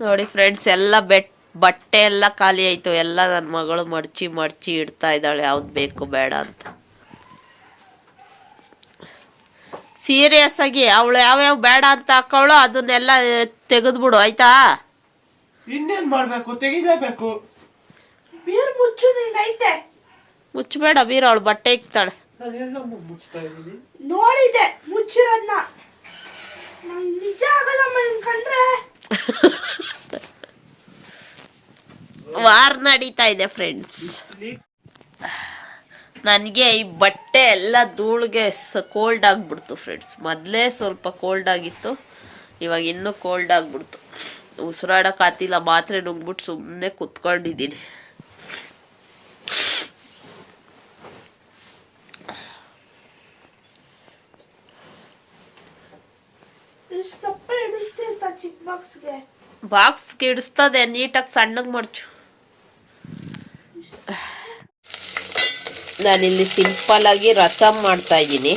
ನೋಡಿ ಫ್ರೆಂಡ್ಸ್ ಎಲ್ಲ ಬೆಟ್ ಬಟ್ಟೆ ಎಲ್ಲ ಖಾಲಿ ಆಯಿತು. ಎಲ್ಲ ನನ್ನ ಮಗಳು ಮಡ್ಚಿ ಮಡ್ಚಿ ಇಡ್ತಾ ಇದ್ದಾಳೆ. ಯಾವ್ದು ಬೇಕು ಬೇಡ ಅಂತ. ಸೀರಿಯಸ್ ಆಗಿ ಅವಳು ಯಾವ್ಯಾವ ಬೇಡ ಅಂತ ಹಾಕೋಳು ಅದನ್ನೆಲ್ಲ ತೆಗೆದ್ಬಿಡು ಆಯ್ತಾ? ಇನ್ನೇನ್ ಮಾಡ್ಬೇಕು? ತೆಗಿಲೇಬೇಕು. ಬೀರ್ ಮುಚ್ಚು ನಿಂಗೈತೆ ಮುಚ್ಚಬೇಡ ಬೀರ್ ಅವಳು ಬಟ್ಟೆ ಇಕ್ತಾಳೆ. ನೋಡಿದೆ ಮುಚ್ಚಿರೋದ್ನ. ನಂಗ್ ನಿಜ ಆಗಲ್ಲಮ್ಮ ಹಿಂಗ್ ಕಂಡ್ರೆ. ವಾರ್ ನಡೀತಾ ಇದೆ ಫ್ರೆಂಡ್ಸ್ ನನಗೆ ಈ ಬಟ್ಟೆ ಎಲ್ಲ ಧೂಳಿಗೆ ಸ ಕೋಲ್ಡ್ ಆಗಿಬಿಡ್ತು ಫ್ರೆಂಡ್ಸ್ ಮೊದಲೇ ಸ್ವಲ್ಪ ಕೋಲ್ಡ್ ಆಗಿತ್ತು, ಇವಾಗ ಇನ್ನೂ ಕೋಲ್ಡ್ ಆಗಿಬಿಡ್ತು. ಉಸಿರಾಡೋಕ್ಕಾತಿಲ್ಲ ಮಾತ್ರೆ ನುಂಗ್ಬಿಟ್ಟು ಸುಮ್ಮನೆ ಕುತ್ಕೊಂಡಿದ್ದೀನಿ. ಇಷ್ಟು ಗಿಡಿಸ್ತದೆ ನೀಟಾಗಿ ಸಣ್ಣಗೆ ಮಡ್ಚು. ನಾನಿಲ್ಲಿ ಸಿಂಪಲ್ ಆಗಿ ರಸಮ್ ಮಾಡ್ತಾ ಇದ್ದೀನಿ.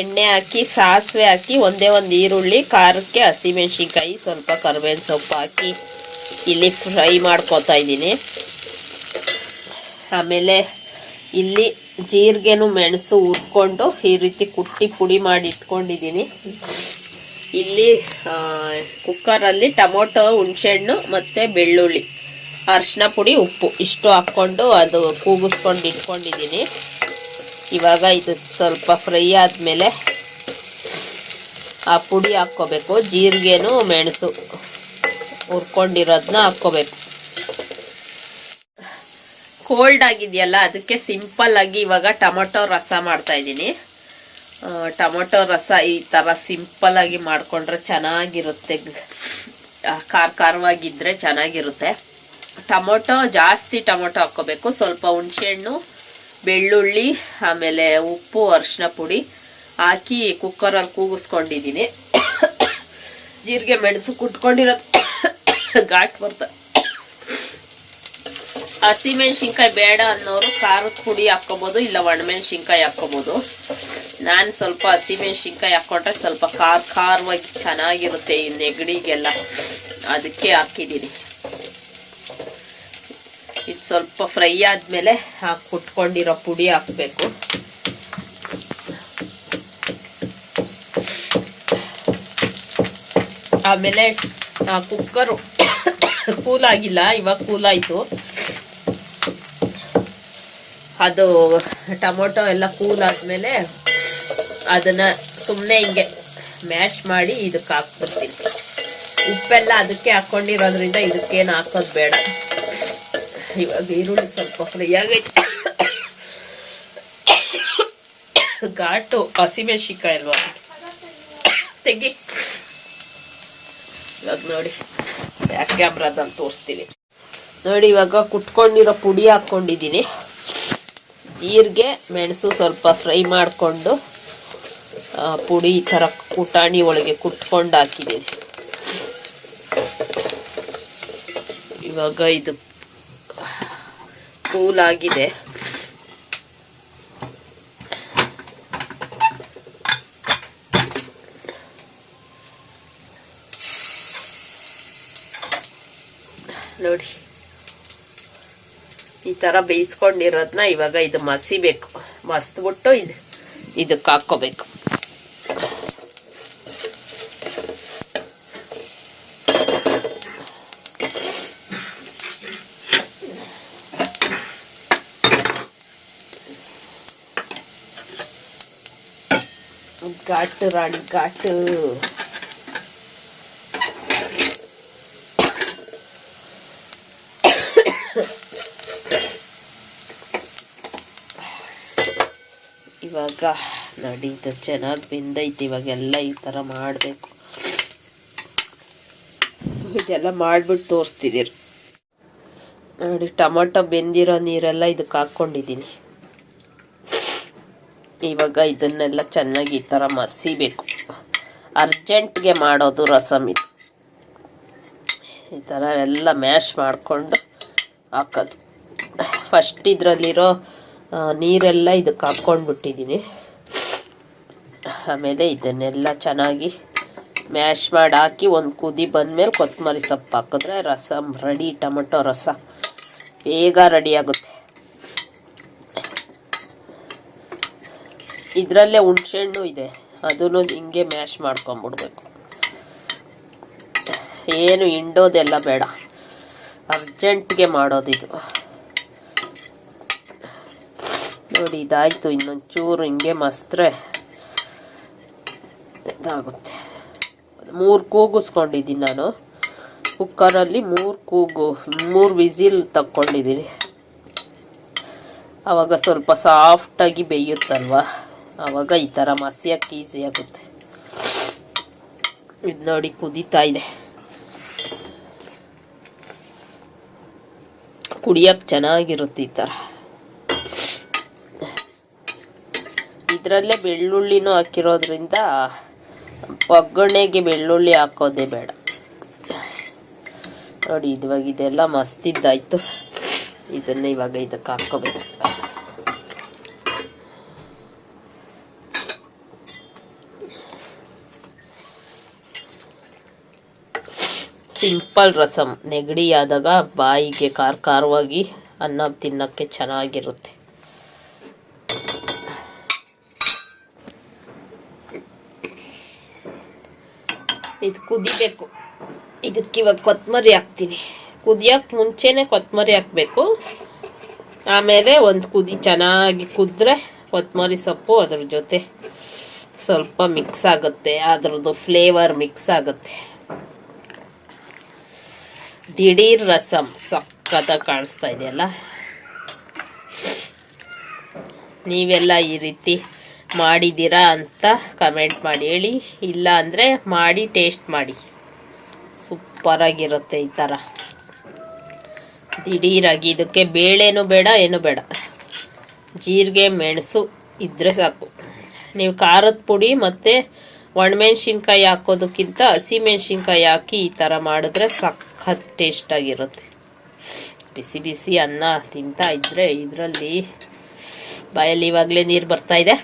ಎಣ್ಣೆ ಹಾಕಿ, ಸಾಸಿವೆ ಹಾಕಿ, ಒಂದೇ ಒಂದು ಈರುಳ್ಳಿ, ಖಾರಕ್ಕೆ ಹಸಿಮೆಣ್ಸಿನ್ಕಾಯಿ, ಸ್ವಲ್ಪ ಕರ್ಬೇವಿನ ಸೊಪ್ಪು ಹಾಕಿ ಇಲ್ಲಿ ಫ್ರೈ ಮಾಡ್ಕೊತಾ ಇದ್ದೀನಿ. ಆಮೇಲೆ ಇಲ್ಲಿ ಜೀರಿಗೆನು ಮೆಣಸು ಹುರ್ಕೊಂಡು ಈ ರೀತಿ ಕುಟ್ಟಿ ಪುಡಿ ಮಾಡಿ ಇಟ್ಕೊಂಡಿದ್ದೀನಿ. ಇಲ್ಲಿ ಕುಕ್ಕರಲ್ಲಿ ಟೊಮೊಟೊ, ಹುಣಸೆಹಣ್ಣು ಮತ್ತು ಬೆಳ್ಳುಳ್ಳಿ, ಅರಿಶಿನ ಪುಡಿ, ಉಪ್ಪು ಇಷ್ಟು ಹಾಕ್ಕೊಂಡು ಅದು ಕೂಗಿಸ್ಕೊಂಡು ಇಟ್ಕೊಂಡಿದ್ದೀನಿ. ಇವಾಗ ಇದು ಸ್ವಲ್ಪ ಫ್ರೈ ಆದಮೇಲೆ ಆ ಪುಡಿ ಹಾಕ್ಕೋಬೇಕು, ಜೀರಿಗೆನೂ ಮೆಣಸು ಹುರ್ಕೊಂಡಿರೋದನ್ನ ಹಾಕ್ಕೋಬೇಕು. ಕೋಲ್ಡ್ ಆಗಿದೆಯಲ್ಲ, ಅದಕ್ಕೆ ಸಿಂಪಲ್ ಆಗಿ ಇವಾಗ ಟೊಮೊಟೊ ರಸ ಮಾಡ್ತಾ ಇದ್ದೀನಿ. ಟೊಮೊಟೊ ರಸ ಈ ಥರ ಸಿಂಪಲ್ ಆಗಿ ಮಾಡಿಕೊಂಡ್ರೆ ಚೆನ್ನಾಗಿರುತ್ತೆ. ಖಾರ ಖಾರವಾಗಿದ್ದರೆ ಚೆನ್ನಾಗಿರುತ್ತೆ. ಟೊಮೊಟೊ, ಜಾಸ್ತಿ ಟೊಮೊಟೊ ಹಾಕ್ಕೋಬೇಕು. ಸ್ವಲ್ಪ ಹುಣಸೆಹಣ್ಣು, ಬೆಳ್ಳುಳ್ಳಿ, ಆಮೇಲೆ ಉಪ್ಪು ಅರಿಶಿನ ಪುಡಿ ಹಾಕಿ ಕುಕ್ಕರಲ್ಲಿ ಕೂಗಿಸ್ಕೊಂಡಿದ್ದೀನಿ. ಜೀರಿಗೆ ಮೆಣಸು ಕುಟ್ಕೊಂಡಿರೋದು ಘಾಟ್ ಬರ್ತದೆ ಹಸಿಮೆಣ್ಸಿನ್ಕಾಯಿ ಬೇಡ ಅನ್ನೋರು ಖಾರದ ಪುಡಿ ಹಾಕ್ಕೋಬೋದು, ಇಲ್ಲ ಒಣಮೆಣ್ಸಿನ್ಕಾಯಿ ಹಾಕ್ಕೋಬೋದು. ನಾನು ಸ್ವಲ್ಪ ಹಸಿಮೆಣ್ಸಿನ್ಕಾಯಿ ಹಾಕ್ಕೊಂಡ್ರೆ ಸ್ವಲ್ಪ ಖಾರ ಖಾರವಾಗಿ ಚೆನ್ನಾಗಿರುತ್ತೆ ಈ ನೆಗಡಿಗೆಲ್ಲ. ಅದಕ್ಕೆ ಹಾಕಿದ್ದೀನಿ. ಇದು ಸ್ವಲ್ಪ ಫ್ರೈ ಆದಮೇಲೆ ಹಾಕಿ ಕುಟ್ಕೊಂಡಿರೋ ಪುಡಿ ಹಾಕಬೇಕು. ಆಮೇಲೆ ಕುಕ್ಕರು ಕೂಲ್ ಆಗಿಲ್ಲ ಇವಾಗ ಕೂಲ್ ಆಯಿತು ಅದು ಟೊಮೊಟೊ ಎಲ್ಲ ಕೂಲ್ ಆದಮೇಲೆ ಅದನ್ನು ಸುಮ್ಮನೆ ಹಿಂಗೆ ಮ್ಯಾಶ್ ಮಾಡಿ ಇದಕ್ಕೆ ಹಾಕ್ಬಿಡ್ತೀನಿ. ಉಪ್ಪೆಲ್ಲ ಅದಕ್ಕೆ ಹಾಕ್ಕೊಂಡಿರೋದ್ರಿಂದ ಇದಕ್ಕೇನು ಹಾಕೋದು ಬೇಡ. ಇವಾಗ ಈರುಳ್ಳಿ ಸ್ವಲ್ಪ ಫ್ರೈ ಆಗೈತೆ. ಘಾಟು ಹಸಿಮೆಣ್ಸಿಕಾಯಿ ಅಲ್ವಾ? ತೆಗಿ. ಇವಾಗ ನೋಡಿ, ಬ್ಯಾಕ್ ಕ್ಯಾಮ್ರಾದಲ್ಲಿ ತೋರಿಸ್ತೀನಿ. ನೋಡಿ ಇವಾಗ ಕುಟ್ಕೊಂಡಿರೋ ಪುಡಿ ಹಾಕ್ಕೊಂಡಿದ್ದೀನಿ. ಜೀರಿಗೆ, ಮೆಣಸು ಸ್ವಲ್ಪ ಫ್ರೈ ಮಾಡಿಕೊಂಡು ಪುಡಿ ಈ ಥರ ಕುಟಾಣಿ ಒಳಗೆ ಕುಟ್ಕೊಂಡು ಹಾಕಿದ್ದೀನಿ. ಇವಾಗ ಇದು ಕೂಲ್ ಆಗಿದೆ ನೋಡಿ ಈ ಥರ ಬೇಯಿಸ್ಕೊಂಡಿರೋದನ್ನ ಇವಾಗ ಇದು ಮಸಿಬೇಕು. ಮಸ್ತ್ಬಿಟ್ಟು ಇದು. ಇದಕ್ಕೆ ಹಾಕ್ಕೋಬೇಕು. ಘಾಟು ರಾಣಿ ಘಾಟು. ಇವಾಗ ನೋಡಿ ಇದು ಚೆನ್ನಾಗಿ ಬೆಂದೈತೆ, ಇವಾಗೆಲ್ಲ ಈ ಥರ ಮಾಡಬೇಕು. ಇದೆಲ್ಲ ಮಾಡಿಬಿಟ್ಟು ತೋರಿಸ್ತಿದ್ದೀರಿ ನೋಡಿ, ಟೊಮೊಟೊ ಬೆಂದಿರೋ ನೀರೆಲ್ಲ ಇದಕ್ಕೆ ಹಾಕ್ಕೊಂಡಿದ್ದೀನಿ ಇವಾಗ ಇದನ್ನೆಲ್ಲ ಚೆನ್ನಾಗಿ ಈ ಥರ ಮಸಿಬೇಕು ಅರ್ಜೆಂಟ್ಗೆ ಮಾಡೋದು ರಸಮ್ ಇದು. ಈ ಥರ ಎಲ್ಲ ಮ್ಯಾಶ್ ಮಾಡಿಕೊಂಡು ಹಾಕೋದು. ಫಸ್ಟ್ ಇದರಲ್ಲಿರೋ ನೀರೆಲ್ಲ ಇದಕ್ಕೆ ಹಾಕ್ಕೊಂಡ್ಬಿಟ್ಟಿದ್ದೀನಿ. ಆಮೇಲೆ ಇದನ್ನೆಲ್ಲ ಚೆನ್ನಾಗಿ ಮ್ಯಾಶ್ ಮಾಡಿ ಹಾಕಿ ಒಂದು ಕುದಿ ಬಂದಮೇಲೆ ಕೊತ್ತಂಬರಿ ಸೊಪ್ಪು ಹಾಕಿದ್ರೆ ರಸ, ರೆಡಿ ಟೊಮೆಟೊ ರಸ ಬೇಗ ರೆಡಿ ಆಗುತ್ತೆ. ಇದರಲ್ಲೇ ಹುಣ್ಸೆಹಣ್ಣು ಇದೆ, ಅದನ್ನು ಹಿಂಗೆ ಮ್ಯಾಶ್ ಮಾಡ್ಕೊಂಬಿಡ್ಬೇಕು. ಏನು ಹಿಂಡೋದೆಲ್ಲ ಬೇಡ ಅರ್ಜೆಂಟ್ಗೆ ಮಾಡೋದಿದು. ನೋಡಿ ಇದಾಯಿತು, ಇನ್ನೊಂದು ಚೂರು ಹಿಂಗೆ ಮಸ್ತ್ರೆ ಇದಾಗುತ್ತೆ. ಮೂರು ಕೂಗಿಸ್ಕೊಂಡಿದ್ದೀನಿ ನಾನು. ಕುಕ್ಕರಲ್ಲಿ ಮೂರು ಕೂಗು, ಮೂರು ವಿಸಿಲ್ ತಕ್ಕೊಂಡಿದ್ದೀನಿ. ಆವಾಗ ಸ್ವಲ್ಪ ಸಾಫ್ಟಾಗಿ ಬೇಯುತ್ತಲ್ವ? ಆವಾಗ ಈ ಥರ ಮಸಿಯಕ್ಕೆ ಈಸಿ ಆಗುತ್ತೆ. ಇದು ನೋಡಿ ಕುದೀತಾ ಇದೆ. ಕುಡಿಯೋಕ್ಕೆ ಚೆನ್ನಾಗಿರುತ್ತೆ ಈ ಥರ ಇದರಲ್ಲೇ ಬೆಳ್ಳುಳ್ಳಿನೂ ಹಾಕಿರೋದ್ರಿಂದ ಒಗ್ಗರಣೆಗೆ ಬೆಳ್ಳುಳ್ಳಿ ಹಾಕೋದೇ ಬೇಡ. ನೋಡಿ ಇವಾಗ ಇದೆಲ್ಲ ಮಸ್ತಿದ್ದಾಯ್ತು. ಇದನ್ನ ಇವಾಗ ಇದಕ್ಕೆ ಹಾಕೋಬೇಕು. ಸಿಂಪಲ್ ರಸಂ. ನೆಗಡಿ ಆದಾಗ ಬಾಯಿಗೆ ಖಾರ ಖಾರವಾಗಿ ಅನ್ನ ತಿನ್ನೋಕ್ಕೆ ಚೆನ್ನಾಗಿರುತ್ತೆ. ಇದು ಕುದಿಬೇಕು. ಇದಕ್ಕೆ ಇವಾಗ ಕೊತ್ತಂಬರಿ ಹಾಕ್ತೀನಿ. ಕುದಿಯೋಕ್ಕೆ ಮುಂಚೆನೇ ಕೊತ್ತಂಬರಿ ಹಾಕಬೇಕು. ಆಮೇಲೆ ಒಂದು ಕುದಿ ಚೆನ್ನಾಗಿ ಕುದ್ರೆ ಕೊತ್ತಂಬರಿ ಸೊಪ್ಪು ಅದ್ರ ಜೊತೆ ಸ್ವಲ್ಪ ಮಿಕ್ಸ್ ಆಗುತ್ತೆ. ಅದ್ರದ್ದು ಫ್ಲೇವರ್ ಮಿಕ್ಸ್ ಆಗುತ್ತೆ. ದಿಢೀರ್ ರಸಂ ಸಕ್ಕತ್ತಾಗಿ ಕಾಣಿಸ್ತಾ ಇದೆಯಲ್ಲ? ನೀವೆಲ್ಲ ಈ ರೀತಿ ಮಾಡಿದ್ದೀರಾ ಅಂತ ಕಮೆಂಟ್ ಮಾಡಿ ಹೇಳಿ. ಇಲ್ಲ ಅಂದರೆ ಮಾಡಿ ಟೇಸ್ಟ್ ಮಾಡಿ. ಸೂಪರಾಗಿರುತ್ತೆ ಈ ಥರ ದಿಢೀರಾಗಿ ಇದಕ್ಕೆ ಬೇಳೆನೂ ಬೇಡ, ಏನು ಬೇಡ. ಜೀರಿಗೆ, ಮೆಣಸು ಇದ್ದರೆ ಸಾಕು. ನೀವು ಖಾರದ ಪುಡಿ ಮತ್ತು ಒಣಮೆಣ್ಸಿನ್ಕಾಯಿ ಹಾಕೋದಕ್ಕಿಂತ ಹಸಿಮೆಣ್ಸಿನ್ಕಾಯಿ ಹಾಕಿ ಈ ಥರ ಮಾಡಿದ್ರೆ ಸಖತ್ ಟೇಸ್ಟಾಗಿರುತ್ತೆ ಬಿಸಿ ಬಿಸಿ ಅನ್ನ ತಿಂತಾ ಇದ್ದರೆ ಇದರಲ್ಲಿ ಬಾಯಲ್ಲಿ ಇವಾಗಲೇ ನೀರು ಬರ್ತಾ ಇದೆ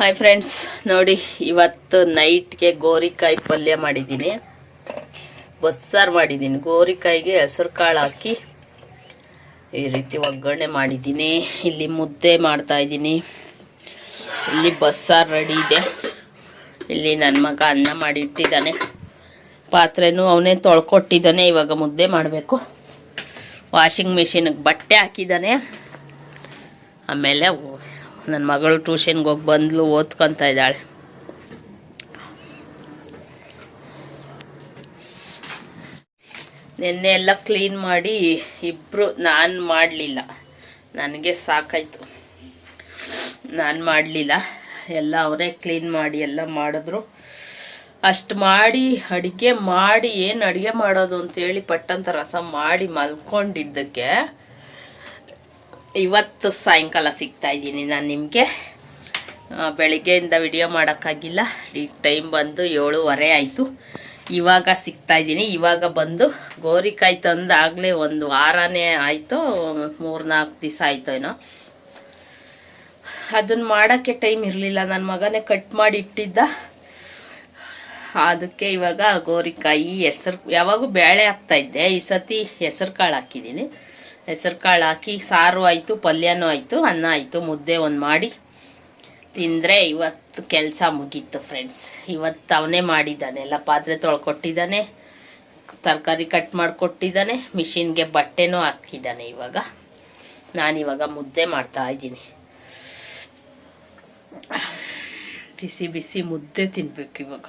ಹಾಯ್ ಫ್ರೆಂಡ್ಸ್ ನೋಡಿ, ಇವತ್ತು ನೈಟ್ಗೆ ಗೋರಿಕಾಯಿ ಪಲ್ಯ ಮಾಡಿದ್ದೀನಿ. ಬಸ್ಸಾರು ಮಾಡಿದ್ದೀನಿ. ಗೋರಿಕಾಯಿಗೆ ಹೆಸರು ಕಾಳು ಹಾಕಿ ಈ ರೀತಿ ಒಗ್ಗರಣೆ ಮಾಡಿದ್ದೀನಿ. ಇಲ್ಲಿ ಮುದ್ದೆ ಮಾಡ್ತಾ ಇದ್ದೀನಿ. ಇಲ್ಲಿ ಬಸ್ಸಾರು ರೆಡಿ ಇದೆ. ಇಲ್ಲಿ ನನ್ನ ಮಗ ಅನ್ನ ಮಾಡಿಟ್ಟಿದ್ದಾನೆ ಪಾತ್ರೆನೂ ಅವನೇ ತೊಳ್ಕೊಟ್ಟಿದ್ದಾನೆ. ಇವಾಗ ಮುದ್ದೆ ಮಾಡಬೇಕು. ವಾಷಿಂಗ್ ಮಿಷಿನ್ಗೆ ಬಟ್ಟೆ ಹಾಕಿದ್ದಾನೆ. ಆಮೇಲೆ ನನ್ನ ಮಗಳು ಟ್ಯೂಷನ್ಗೆ ಹೋಗಿ ಬಂದ್ಲು, ಓದ್ಕೊತಾ ಇದ್ದಾಳೆ. ನಿನ್ನೆ ಎಲ್ಲ ಕ್ಲೀನ್ ಮಾಡಿ ಇಬ್ಬರು ನಾನು ಮಾಡಲಿಲ್ಲ. ನನಗೆ ಸಾಕಾಯ್ತು. ನಾನು ಮಾಡಲಿಲ್ಲ. ಎಲ್ಲ ಅವರೇ ಕ್ಲೀನ್ ಮಾಡಿ ಎಲ್ಲ ಮಾಡಿದ್ರು. ಅಷ್ಟು ಮಾಡಿ, ಅಡುಗೆ ಮಾಡಿ, ಏನು ಅಡುಗೆ ಮಾಡೋದು ಅಂತೇಳಿ ಪಟ್ಟಂತ ರಸ ಮಾಡಿ ಮಲ್ಕೊಂಡಿದ್ದಕ್ಕೆ ಇವತ್ತು ಸಾಯಂಕಾಲ ಸಿಗ್ತಾ ಇದ್ದೀನಿ ನಾನು ನಿಮಗೆ. ಬೆಳಿಗ್ಗೆಯಿಂದ ವಿಡಿಯೋ ಮಾಡೋಕ್ಕಾಗಿಲ್ಲ. ಈ ಟೈಮ್ ಬಂದು ಏಳುವರೆ ಆಯಿತು. ಇವಾಗ ಸಿಗ್ತಾ ಇದ್ದೀನಿ. ಇವಾಗ ಬಂದು ಗೋರಿಕಾಯಿ ತಂದು ಆಗಲೇ ಒಂದು ವಾರನೇ ಆಯಿತು ಮೂರು ನಾಲ್ಕು ದಿವಸ ಆಯಿತು ಏನೋ. ಅದನ್ನು ಮಾಡೋಕ್ಕೆ ಟೈಮ್ ಇರಲಿಲ್ಲ. ನನ್ನ ಮಗನೇ ಕಟ್ ಮಾಡಿ ಇಟ್ಟಿದ್ದ. ಅದಕ್ಕೆ ಇವಾಗ ಗೋರಿಕಾಯಿ ಹೆಸರು, ಯಾವಾಗೂ ಬೇಳೆ ಹಾಕ್ತಾ ಇದ್ದೆ. ಈ ಸತಿ ಹೆಸರು ಕಾಳು ಹಾಕಿದ್ದೀನಿ. ಹೆಸರು ಕಾಳು ಹಾಕಿ, ಸಾರು ಆಯಿತು, ಪಲ್ಯನೂ ಆಯಿತು, ಅನ್ನ ಆಯಿತು, ಮುದ್ದೆ ಒಂದು ಮಾಡಿ ತಿಂದರೆ ಇವತ್ತು ಕೆಲಸ ಮುಗೀತು ಫ್ರೆಂಡ್ಸ್ ಇವತ್ತು ಅವನೇ ಮಾಡಿದ್ದಾನೆ, ಎಲ್ಲ ಪಾತ್ರೆ ತೊಳ್ಕೊಟ್ಟಿದ್ದಾನೆ, ತರಕಾರಿ ಕಟ್ ಮಾಡಿಕೊಟ್ಟಿದ್ದಾನೆ ಮಿಷಿನ್ಗೆ ಬಟ್ಟೆನೂ ಹಾಕಿದ್ದಾನೆ ಇವಾಗ. ನಾನಿವಾಗ ಮುದ್ದೆ ಮಾಡ್ತಾ ಇದ್ದೀನಿ. ಬಿಸಿ ಬಿಸಿ ಮುದ್ದೆ ತಿನ್ಬೇಕು ಇವಾಗ.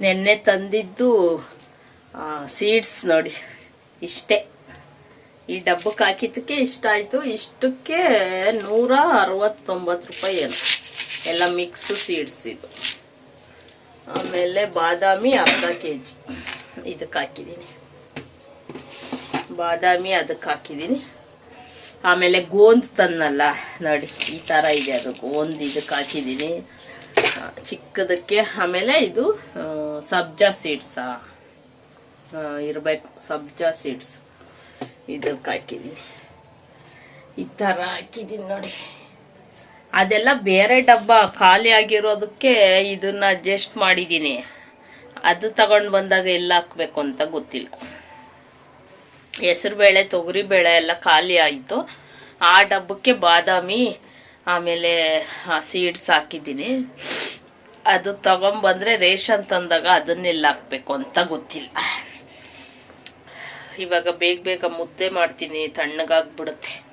ನೆನ್ನೆ ತಂದಿದ್ದು ಸೀಡ್ಸ್ ನೋಡಿ. ಇಷ್ಟೇ. ಈ ಡಬ್ಬಕ್ಕೆ ಹಾಕಿದ್ದಕ್ಕೆ ಇಷ್ಟ ಆಯಿತು. ಇಷ್ಟಕ್ಕೆ ನೂರ ಅರವತ್ತೊಂಬತ್ತು ರೂಪಾಯಿ ಏನು. ಎಲ್ಲ ಮಿಕ್ಸ್ ಸೀಡ್ಸ್ ಇದು. ಆಮೇಲೆ ಬಾದಾಮಿ ಅರ್ಧ ಕೆ ಜಿ ಇದಕ್ಕೆ ಹಾಕಿದ್ದೀನಿ. ಬಾದಾಮಿ ಅದಕ್ಕೆ ಹಾಕಿದ್ದೀನಿ. ಆಮೇಲೆ ಗೋಂದ್ ತನ್ನಲ್ಲ ನೋಡಿ. ಈ ಥರ ಇದೆ ಅದು. ಗೋಂದ್ ಇದಕ್ಕೆ ಹಾಕಿದ್ದೀನಿ. ಚಿಕ್ಕದಕ್ಕೆ ಆಮೇಲೆ ಇದು ಸಬ್ಜಾ ಸೀಡ್ಸ ಇರಬೇಕು, ಸಬ್ಜಾ ಸೀಡ್ಸ್ ಇದಕ್ಕೆ ಹಾಕಿದ್ದೀನಿ ಈ ಥರ ಹಾಕಿದ್ದೀನಿ ನೋಡಿ. ಅದೆಲ್ಲ ಬೇರೆ ಡಬ್ಬ, ಖಾಲಿ ಆಗಿರೋದಕ್ಕೆ ಇದನ್ನ ಅಡ್ಜಸ್ಟ್ ಮಾಡಿದ್ದೀನಿ ಅದು ತಗೊಂಡು ಬಂದಾಗ ಎಲ್ಲ ಹಾಕಬೇಕು ಅಂತ ಗೊತ್ತಿಲ್ಲ. ಹೆಸರುಬೇಳೆ ತೊಗರಿಬೇಳೆ ಎಲ್ಲ ಖಾಲಿ ಆಯಿತು. ಆ ಡಬ್ಬಕ್ಕೆ ಬಾದಾಮಿ, ಆಮೇಲೆ ಸೀಡ್ಸ್ ಹಾಕಿದ್ದೀನಿ ಅದು ತಗೊಂಬಂದ್ರೆ ರೇಷನ್ ತಂದಾಗ ಅದನ್ನೆಲ್ಲ ಹಾಕ್ಬೇಕು ಅಂತ ಗೊತ್ತಿಲ್ಲ. ಇವಾಗ ಬೇಗ ಬೇಗ ಮುದ್ದೆ ಮಾಡ್ತೀನಿ ತಣ್ಣಗಾಗ್ಬಿಡುತ್ತೆ.